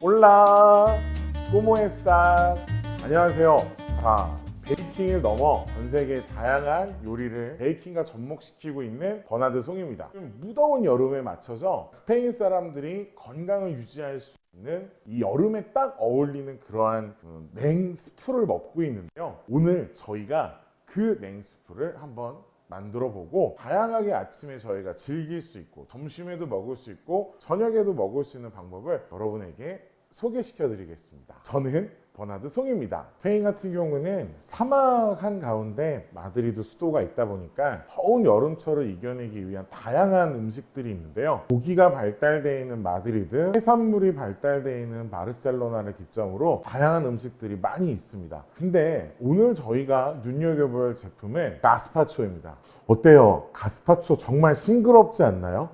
올라. 꼬모에스타 안녕하세요. 자 베이킹을 넘어 전 세계 다양한 요리를 베이킹과 접목시키고 있는 버나드 송입니다. 좀 무더운 여름에 맞춰서 스페인 사람들이 건강을 유지할 수 있는 이 여름에 딱 어울리는 그러한 그 냉스프를 먹고 있는데요. 오늘 저희가 그 냉스프를 한번 만들어 보고 다양하게 아침에 저희가 즐길 수 있고 점심에도 먹을 수 있고 저녁에도 먹을 수 있는 방법을 여러분에게 소개시켜 드리겠습니다. 저는 버나드 송입니다. 스페인 같은 경우는 사막 한 가운데 마드리드 수도가 있다 보니까 더운 여름철을 이겨내기 위한 다양한 음식들이 있는데요. 고기가 발달되어 있는 마드리드, 해산물이 발달되어 있는 바르셀로나를 기점으로 다양한 음식들이 많이 있습니다. 근데 오늘 저희가 눈여겨볼 제품은 가스파초입니다. 어때요? 가스파초 정말 싱그럽지 않나요?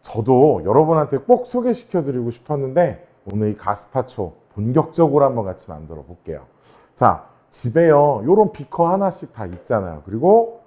저도 여러분한테 꼭 소개시켜 드리고 싶었는데 오늘 이 가스파초 본격적으로 한번 같이 만들어 볼게요. 자, 집에요. 요런 비커 하나씩 다 있잖아요. 그리고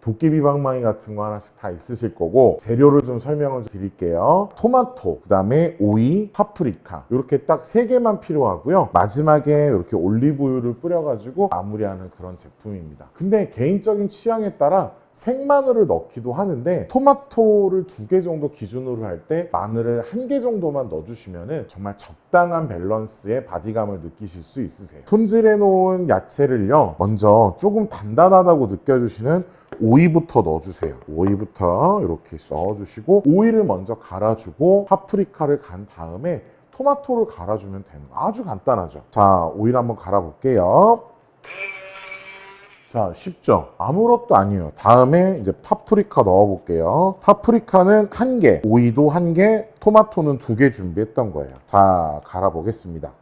도깨비 방망이 같은 거 하나씩 다 있으실 거고 재료를 좀 설명을 드릴게요. 토마토, 그 다음에 오이, 파프리카 이렇게 딱 세 개만 필요하고요. 마지막에 이렇게 올리브유를 뿌려가지고 마무리하는 그런 제품입니다. 근데 개인적인 취향에 따라 생마늘을 넣기도 하는데 토마토를 두 개 정도 기준으로 할 때 마늘을 한 개 정도만 넣어주시면 정말 적당한 밸런스의 바디감을 느끼실 수 있으세요. 손질해 놓은 야채를요 먼저 조금 단단하다고 느껴주시는 오이부터 넣어주세요. 오이부터 이렇게 써주시고 오이를 먼저 갈아주고 파프리카를 간 다음에 토마토를 갈아주면 되는 거 아주 간단하죠. 자 오이를 한번 갈아볼게요. 자, 쉽죠? 아무것도 아니에요. 다음에 이제 파프리카 넣어볼게요. 파프리카는 한 개, 오이도 한 개, 토마토는 두 개 준비했던 거예요. 자, 갈아보겠습니다.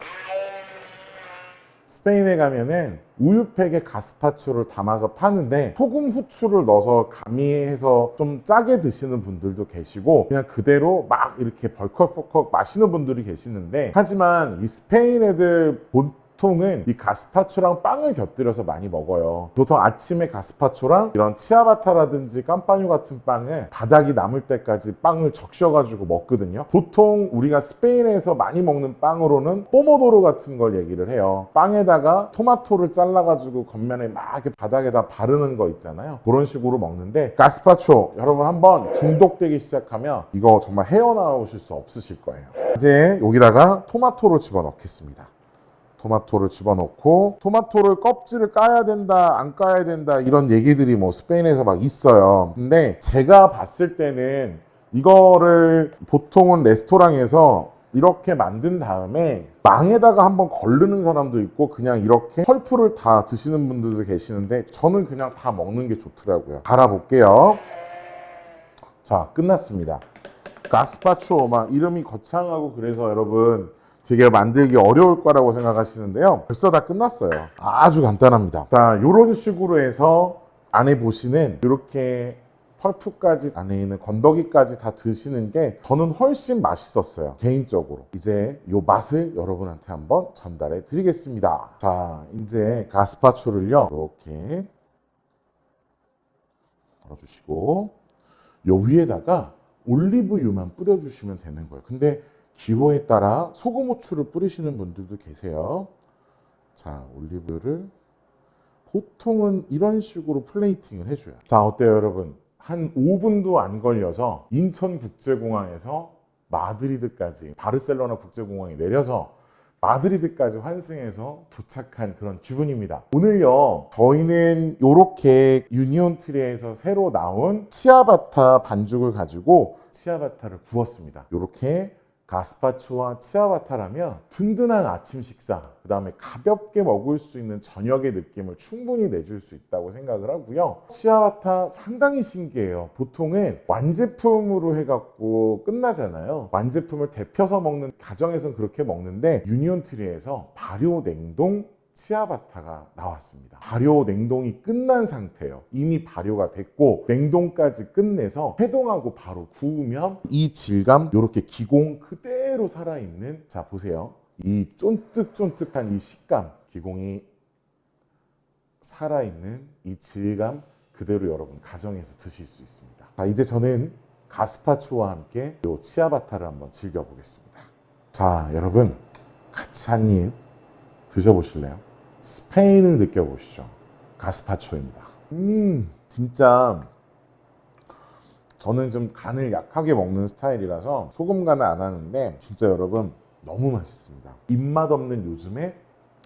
스페인에 가면은 우유팩에 가스파초를 담아서 파는데 소금 후추를 넣어서 가미해서 좀 짜게 드시는 분들도 계시고 그냥 그대로 막 이렇게 벌컥벌컥 마시는 분들이 계시는데 하지만 이 스페인 애들 본 보통은 이 가스파초랑 빵을 곁들여서 많이 먹어요. 보통 아침에 가스파초랑 이런 치아바타라든지 깜빠뉴 같은 빵을 바닥이 남을 때까지 빵을 적셔가지고 먹거든요. 보통 우리가 스페인에서 많이 먹는 빵으로는 뽀모도로 같은 걸 얘기를 해요. 빵에다가 토마토를 잘라가지고 겉면에 막 이렇게 바닥에다 바르는 거 있잖아요. 그런 식으로 먹는데 가스파초 여러분 한번 중독되기 시작하면 이거 정말 헤어나오실 수 없으실 거예요. 이제 여기다가 토마토를 집어넣겠습니다. 토마토를 집어넣고 토마토를 껍질을 까야 된다 안 까야 된다 이런 얘기들이 뭐 스페인에서 막 있어요. 근데 제가 봤을 때는 이거를 보통은 레스토랑에서 이렇게 만든 다음에 망에다가 한번 걸르는 사람도 있고 그냥 이렇게 펄프를 다 드시는 분들도 계시는데 저는 그냥 다 먹는 게 좋더라고요. 갈아볼게요. 자 끝났습니다. 가스파초 막 이름이 거창하고 그래서 여러분 되게 만들기 어려울 거라고 생각하시는데요. 벌써 다 끝났어요. 아주 간단합니다. 자, 이런 식으로 해서 안에 보시는 이렇게 펄프까지 안에 있는 건더기까지 다 드시는 게 저는 훨씬 맛있었어요. 개인적으로. 이제 이 맛을 여러분한테 한번 전달해 드리겠습니다. 자, 이제 가스파초를요. 이렇게 걸어주시고 요 위에다가 올리브유만 뿌려주시면 되는 거예요. 근데 기호에 따라 소금 후추를 뿌리시는 분들도 계세요. 자, 올리브유를 보통은 이런 식으로 플레이팅을 해줘요. 자, 어때요, 여러분? 한 5분도 안 걸려서 인천국제공항에서 마드리드까지 바르셀로나 국제공항에 내려서 마드리드까지 환승해서 도착한 그런 기분입니다. 오늘요, 저희는 이렇게 유니온 트리에서 새로 나온 치아바타 반죽을 가지고 치아바타를 구웠습니다. 이렇게 가스파초와 치아바타라면 든든한 아침 식사, 그 다음에 가볍게 먹을 수 있는 저녁의 느낌을 충분히 내줄 수 있다고 생각을 하고요. 치아바타 상당히 신기해요. 보통은 완제품으로 해갖고 끝나잖아요. 완제품을 데펴서 먹는 가정에선 그렇게 먹는데 유니온 트리에서 발효 냉동 치아바타가 나왔습니다. 발효 냉동이 끝난 상태예요. 이미 발효가 됐고 냉동까지 끝내서 해동하고 바로 구우면 이 질감 이렇게 기공 그대로 살아있는 자 보세요. 이 쫀득쫀득한 이 식감 기공이 살아있는 이 질감 그대로 여러분 가정에서 드실 수 있습니다. 자 이제 저는 가스파초와 함께 이 치아바타를 한번 즐겨보겠습니다. 자 여러분 같이 한 입 드셔보실래요? 스페인을 느껴보시죠. 가스파초입니다. 음, 진짜 저는 좀 간을 약하게 먹는 스타일이라서 소금 간을 안 하는데 진짜 여러분 너무 맛있습니다. 입맛 없는 요즘에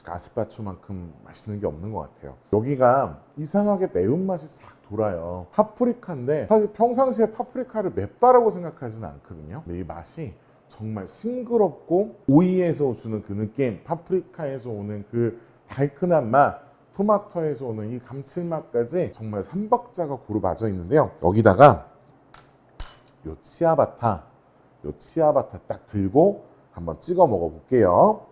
가스파초만큼 맛있는 게 없는 것 같아요. 여기가 이상하게 매운맛이 싹 돌아요. 파프리카인데 사실 평상시에 파프리카를 맵다라고 생각하지는 않거든요. 근데 이 맛이 정말 싱그럽고 오이에서 주는 그 느낌, 파프리카에서 오는 그 달큰한 맛, 토마토에서 오는 이 감칠맛까지 정말 삼박자가 고루 맞아 있는데요. 여기다가 요 치아바타, 요 치아바타 딱 들고 한번 찍어 먹어볼게요.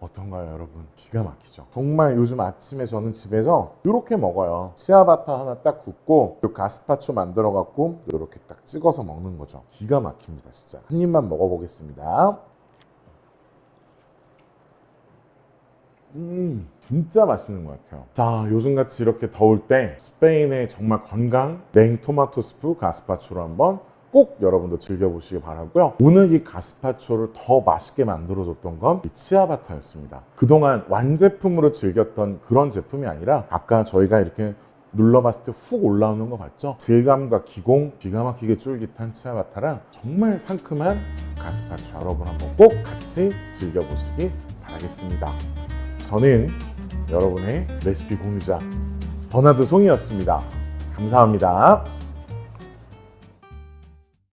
어떤가요, 여러분? 기가 막히죠. 정말 요즘 아침에 저는 집에서 이렇게 먹어요. 치아바타 하나 딱 굽고 요 가스파초 만들어 갖고 이렇게 딱 찍어서 먹는 거죠. 기가 막힙니다, 진짜. 한 입만 먹어보겠습니다. 음, 진짜 맛있는 것 같아요. 자, 요즘같이 이렇게 더울 때 스페인의 정말 건강 냉토마토 스프 가스파초로 한번 꼭 여러분도 즐겨보시기 바라고요. 오늘 이 가스파초를 더 맛있게 만들어줬던 건이 치아바타였습니다. 그동안 완제품으로 즐겼던 그런 제품이 아니라 아까 저희가 이렇게 눌러봤을 때 훅 올라오는 거 봤죠? 질감과 기공, 기가 막히게 쫄깃한 치아바타랑 정말 상큼한 가스파초 여러분 한번 꼭 같이 즐겨보시기 바라겠습니다. 저는 여러분의 레시피 공유자 버나드 송이었습니다. 감사합니다.